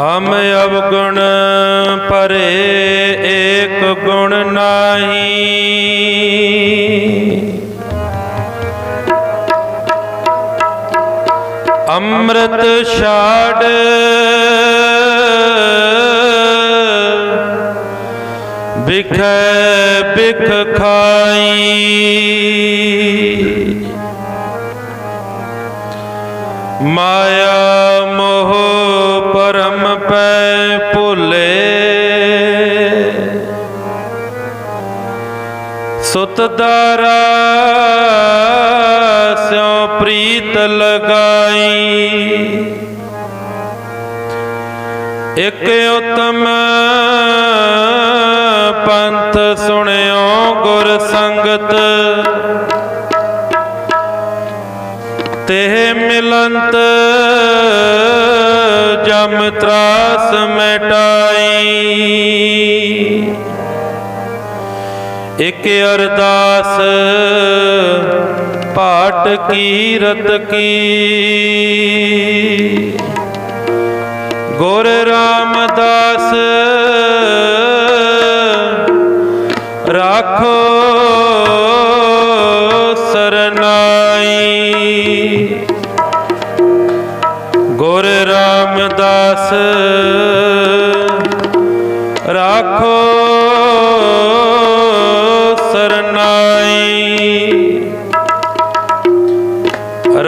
ਹਮ ਅਵਗੁਣ ਪਰੇ ਏਕ ਗੁਣ ਨਾਹੀ। ਅੰਮ੍ਰਿਤ ਛਾੜ। ਬਿਖੈ ਬਿਖ ਖਾਈ। ਮਾਇਆ ਸੁਤ ਦਾਰਾ ਸਿਉ ਪ੍ਰੀਤ ਲਗਾਈ। ਇਕ ਉਤਮ ਪੰਥ ਸੁਣਿਓ ਗੁਰ ਸੰਗਤ। ਤੇ ਮਿਲੰਤ ਜਮ ਤਰਾਸ ਮਿਟਾਈ ਇਕ ਅਰਦਾਸ ਪਾਟ ਕੀਰਤ ਕੀ। ਗੁਰ ਰਾਮਦਾਸ ਰਾਖੋ ਸਰਨਾਈ। ਗੁਰ ਰਾਮਦਾਸ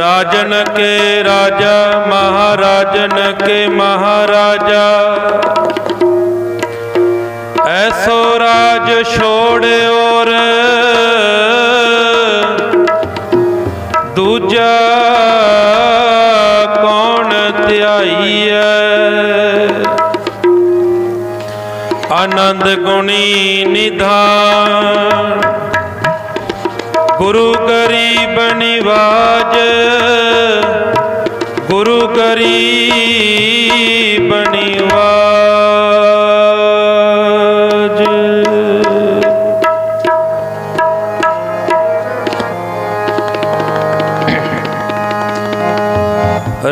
ਰਾਜਨ ਕੇ ਰਾਜਾ ਮਹਾਰਾਜਨ ਕੇ ਮਹਾਰਾਜਾ ਐਸੋ ਰਾਜ ਛੋੜਿਓਰ ਦੂਜਾ ਕੌਣ ਧਿਆਈਐ ਆਨੰਦ ਗੁਣੀ ਨਿਧਾਨ ਗੁਰੂ ਗਰੀਬ ਨਿਵਾਜ ਗੁਰੂ ਗਰੀਬ ਨਿਵਾਜ।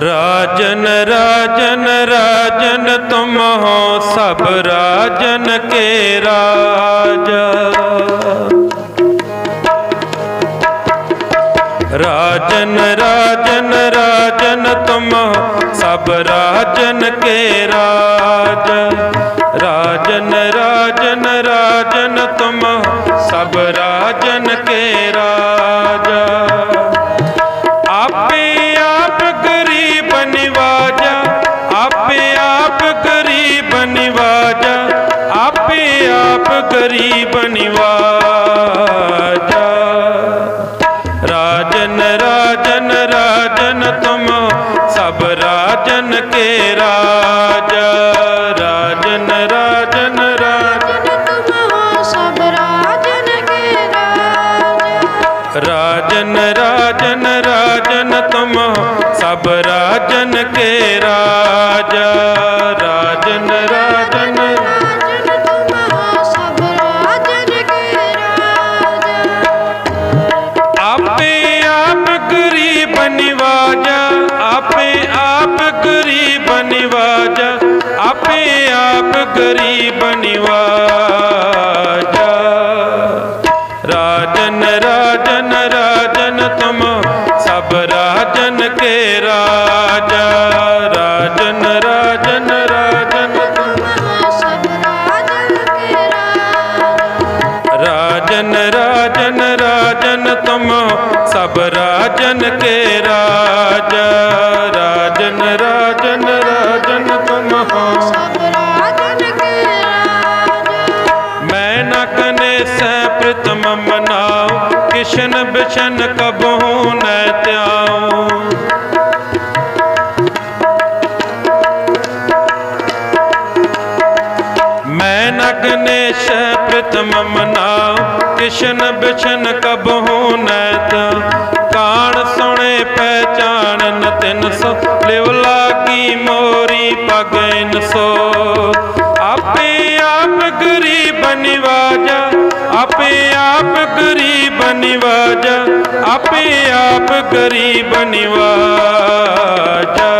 ਰਾਜਨ ਰਾਜਨ ਰਾਜਨ ਤੁਮ ਹੋ ਸਭ ਰਾਜਨ ਕੇ ਤੁਮ ਸਭ ਰਾਜਨ ਕੇ ਰਾਜ ਗਰੀਬ ਨਿਵਾਜਾ ਮੈਂ ਨ ਕਨੇ ਸੈ ਪ੍ਰਤਮ ਮਨਾਉ ਕਿਸ਼ਨ ਬਿਸ਼ਨ ਕਬਹੂ ਨ ਤਿਆਉ ਮੈਂ ਨ ਗਨੇਸ਼ ਪ੍ਰਤਮ ਮਨਾਉ ਕਿਸ਼ਨ ਬਿਸ਼ਨ ਕਬਹੂ ਨ ਤਿਆਉ ਕਾਣ ਸੁਣੇ ਪਹਿਚਾਨਨ ਤਿਨ ਸੋ ਲਿਵ ਲਾਗੀ ਮੋਰੀ ਪਗਨ ਆਪੇ ਆਪ ਗਰੀਬ ਨਿਵਾਜਾ ਆਪੇ ਆਪ ਗਰੀਬ ਨਿਵਾਜਾ।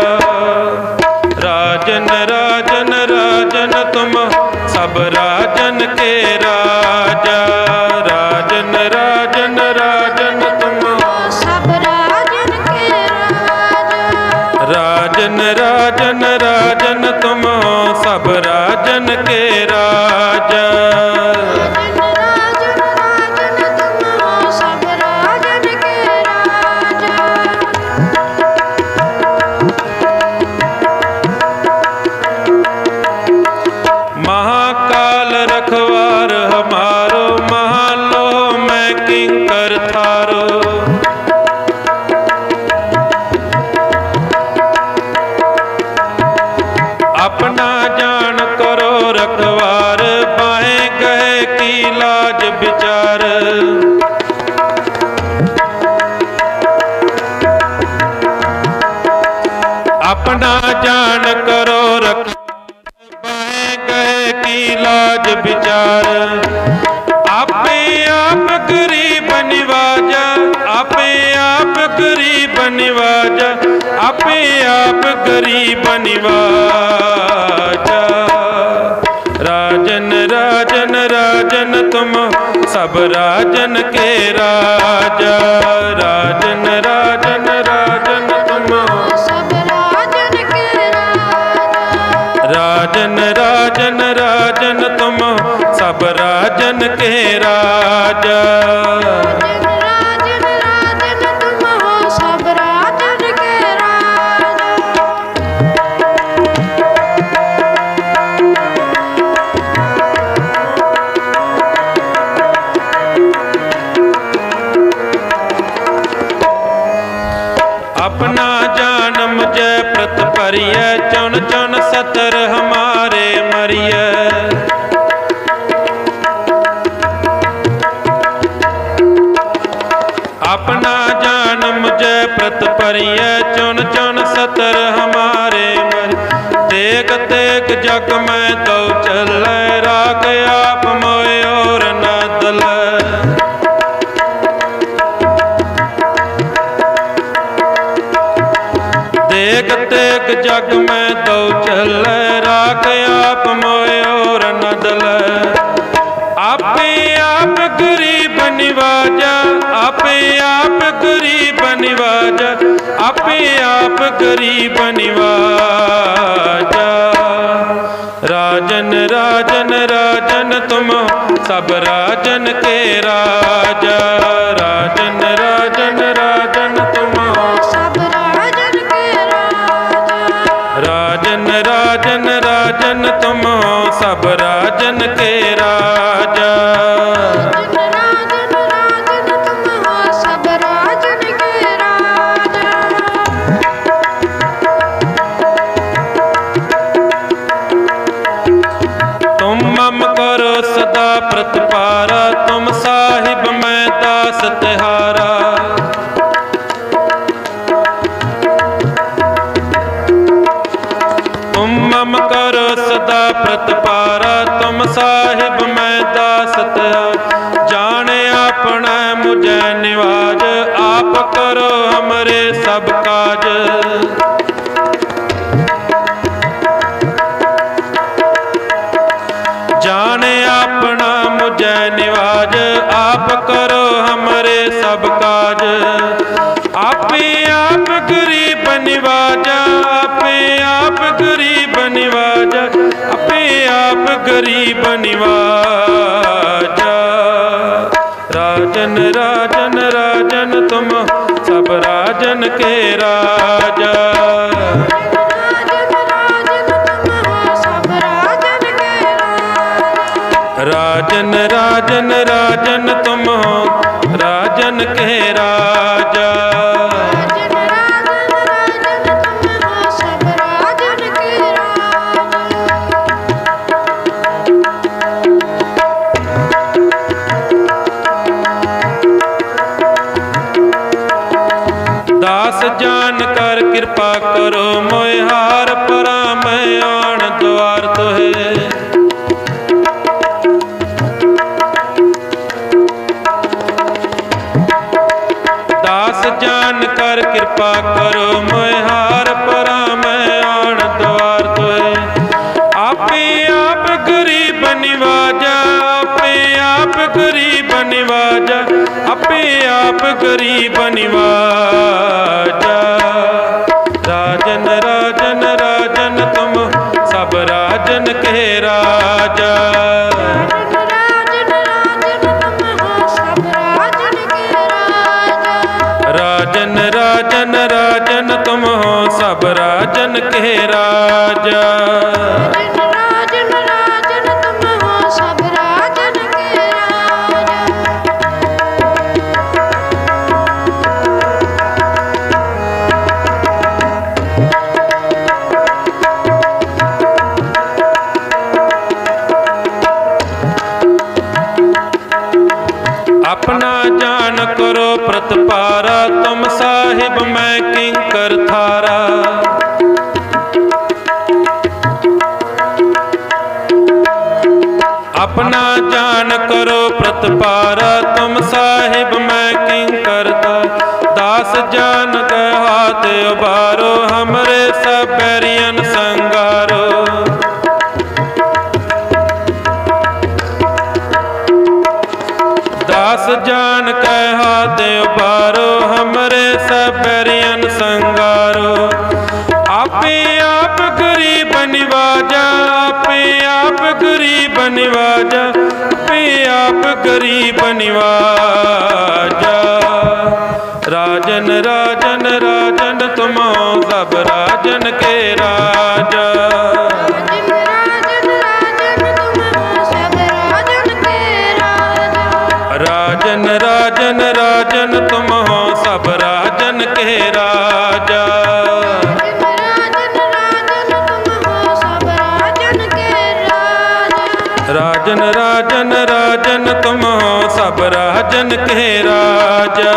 अपना जान करो, रख। गए की लाज विचार। आपे आप गरीब निवाजा, आपे आप गरीब निवाजा, आपे आप गरीब निवाजा। राजन राजन राजन, तुम सब राजन के राजा। राजन राजन राजन राजन राजन तुम सब राजन के राजा ਆਪਣਾ ਜਨਮ ਜੈ ਪ੍ਰਤ ਪਰਿਐ ਚੁਨ ਚੁਨ ਸਤਰ ਹਮਾਰੇ ਮਰ ਤੇਕ ਤੇਕ ਜਗ ਮੈਂ ਤਉ ਚੱਲੈ ਰਾਖ ਆਪ ਮੋਇ ਔਰ ਨਾ ਦਲੈ। ਤੇਕ ਤੇਕ ਜਗ ਮੈਂ ਤਉ ਚੱਲੈ ਰਾਖ ਆਪ ਮੋਇ ਔਰ ਨਾ ਦਲੈ। ਆਪੇ ਆਪ ਗਰੀਬ ਨਿਵਾਜਾ ਆਪੇ ਆਪ ਗਰੀਬ ਨਿਵਾਜਾ, ਆਪੇ ਆਪ ਗਰੀਬ ਨਿਵਾਜਾ। ਰਾਜਨ ਰਾਜਨ ਰਾਜਨ ਤੁਮ ਸਭ ਰਾਜਨ ਕੇ ਰਾਜਾ। ਕਰੋ ਹਮਰੇ ਸਭ ਕਾਜ। ਜਾਣੇ ਆਪਣਾ ਮੁਝੈ ਨਿਵਾਜ, ਆਪ ਕਰੋ ਹਮਰੇ ਸਭ ਕਾਜ। ਆਪੇ ਆਪ ਗਰੀਬ ਨਿਵਾਜਾ, ਆਪੇ ਆਪ ਗਰੀਬ ਨਿਵਾਜਾ, ਆਪੇ ਆਪ ਗਰੀਬ ਨਿਵਾਜਾ। ਰਾਜਨ ਕੇ ਰਾਜਾ। ਰਾਜਨ ਰਾਜਨ ਰਾਜਨ ਤੁਮ ਹੋ। ਰਾਜਨ ਕੇ ਕਿਰਪਾ ਕਰੋ ਮੈਂ ਹਾਰ ਪਰਾ ਮੈਂ ਆਣ ਦੁਆਰ ਤੋਹੇ ਆਪੇ ਆਪ ਗਰੀਬ ਨਿਵਾਜਾ, ਆਪੇ ਆਪ ਗਰੀਬ ਨਿਵਾਜਾ, ਆਪੇ ਆਪ ਗਰੀਬ ਨਿਵਾਜਾ। ਰਾਜਨ ਰਾਜਨ ਰਾਜਨ ਤੁਮ, ਸਭ ਰਾਜਨ ਕੇ ਰਾਜਾ। ਕੇ ਰਾਜਾ। ਆਪਣਾ ਜਾਨ ਕਰੋ ਪ੍ਰਤਪਾਰਾ ਤੁਮ ਸਾਹਿਬ ਮੈਂ ਕਿੰਕਰ ਥਾਰਾ। ਆਪਣਾ ਜਾਨ ਕਰੋ ਪ੍ਰਤਪਾਰਾ, ਤੁਮ ਸਾਹਿਬ ਮੈਂ ਕਿੰਕਰ ਦਾ ਦਾਸ ਜਾਨ ਕੈ ਹਾਥ ਉਬਾਰੋ ਹਮਰੇ ਸਭ ਬੈਰੀਅਨ ਸੰਗਾਰੋ। ਦਾਸ ਜਾਨ ਕੈ ਉਬਾਰੋ ਹਮਰੇ ਸਭ ਬੈਰੀਅਨ ਸੰਗਾਰੋ। ਨਿਵਾਜਾ ਆਪੇ ਆਪ ਗਰੀਬ ਨਿਵਾਜਾ। ਰਾਜਨ ਰਾਜਨ ਰਾਜਨ ਤੁਮੋ ਸਭ ਰਾਜਨ ਕੇ ਰਾਜਾ। ਸਭ ਰਾਜਨ ਕੇ ਰਾਜਾ।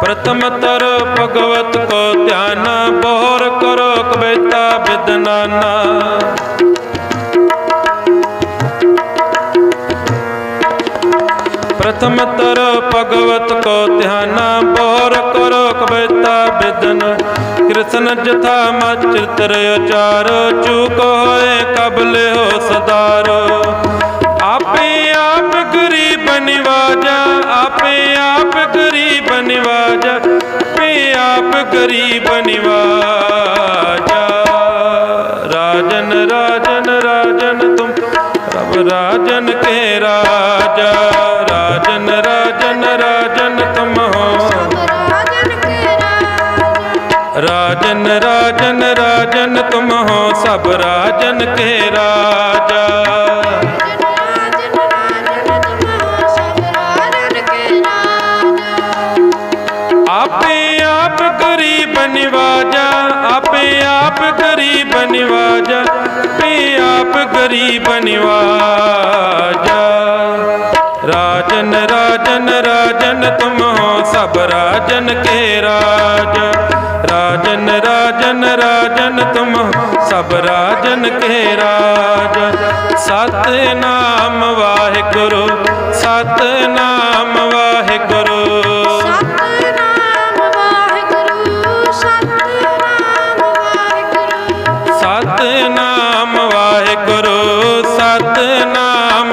ਪ੍ਰਥਮ ਤਰ ਭਗਵਤ ਕੋ ਧਿਆਨ ਬੋਰ ਕਰੋ ਕਵਿਤਾ ਬਿਦਨਾਨਾ ਪ੍ਰਥਮ ਤਰ ਭਗਵਤ ਕੋ ਧਿਆਨਾ ਬੋਰ ਕਰੋ ਕਬਿਤਾ ਬਿਦਨ ਕ੍ਰਿਸ਼ਨ ਜਥਾ ਮਚਿਤਰ ਉਚਾਰੋ ਚੂਕ ਹੋਏ ਕਬਲੇ ਹੋ ਸਦਾਰੋ ਆਪੇ ਆਪ ਗਰੀਬ ਨਿਵਾਜਾ ਆਪੇ ਆਪ ਗਰੀਬ ਨਿਵਾਜਾ ਆਪੇ ਆਪ ਗਰੀਬ ਨਿਵਾਜਾ ਰਾਜਨ ਰਾਜਨ ਰਾਜਨ, ਤੁਮ ਹੋ ਸਭ ਰਾਜਨ ਕੇ ਰਾਜਾ। ਆਪੇ ਆਪ ਗਰੀਬ ਨਿਵਾਜਾ, ਆਪੇ ਆਪ ਗਰੀਬ ਨਿਵਾਜਾ, ਆਪੇ ਆਪ ਗਰੀਬ ਨਿਵਾਜਾ। ਰਾਜਨ ਰਾਜਨ ਰਾਜਨ, ਤੁਮ ਹੋ ਸਭ ਰਾਜਨ ਕੇ ਰਾਜਾ। ਰਾਜਨ ਸਭ ਰਾਜਨ ਕੇ ਰਾਜ। ਸਤ ਨਾਮ ਵਾਹਿਗੁਰੂ। ਸਤ ਨਾਮ ਵਾਹਿਗੁਰੂ। ਸਤ ਨਾਮ ਵਾਹਿਗੁਰੂ ਸਤ ਨਾਮ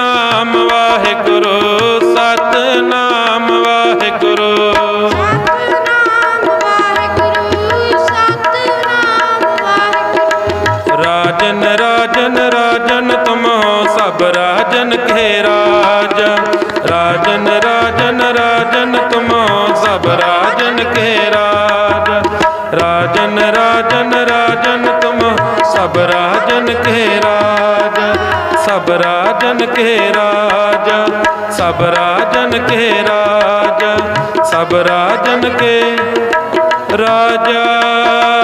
ਕੇ ਰਾਜ। ਰਾਜਨ ਰਾਜਨ ਰਾਜਨ ਤੁਮ, ਸਭ ਰਾਜਨ ਕੇ ਰਾਜ। ਸਭ ਰਾਜਨ ਕੇ ਰਾਜ, ਸਭ ਰਾਜਨ ਕੇ ਰਾਜ, ਸਭ ਰਾਜਨ ਕੇ ਰਾਜਾ।